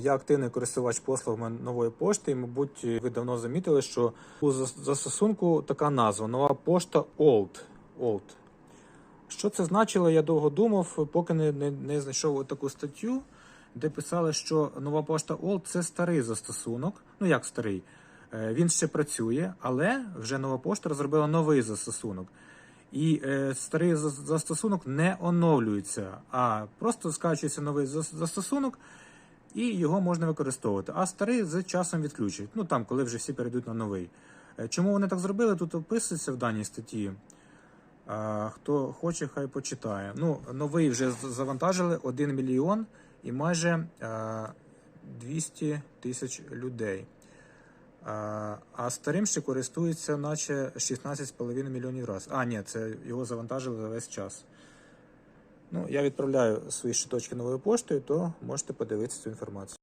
Я активний користувач послугами нової пошти, і, мабуть, ви давно замітили, що у застосунку така назва нова пошта Old. Old. Що це значило, я довго думав, поки не, не, не знайшов таку статтю, де писали, що нова пошта Old це старий застосунок. Ну як старий? Е, Він ще працює, але вже нова пошта розробила новий застосунок. І е, старий застосунок не оновлюється, а просто скачується новий застосунок, і його можна використовувати. А старий з часом відключать. Ну там, коли вже всі перейдуть на новий. Е, Чому вони так зробили? Тут описується в даній статті. Хто хоче, хай почитає. Ну, новий вже завантажили 1 мільйон і майже 200 тисяч людей. А старим ще користується, наче 16,5 мільйонів разів. А, ні, це його завантажили за весь час. Ну, я відправляю свої щиточки новою поштою, то можете подивитися цю інформацію.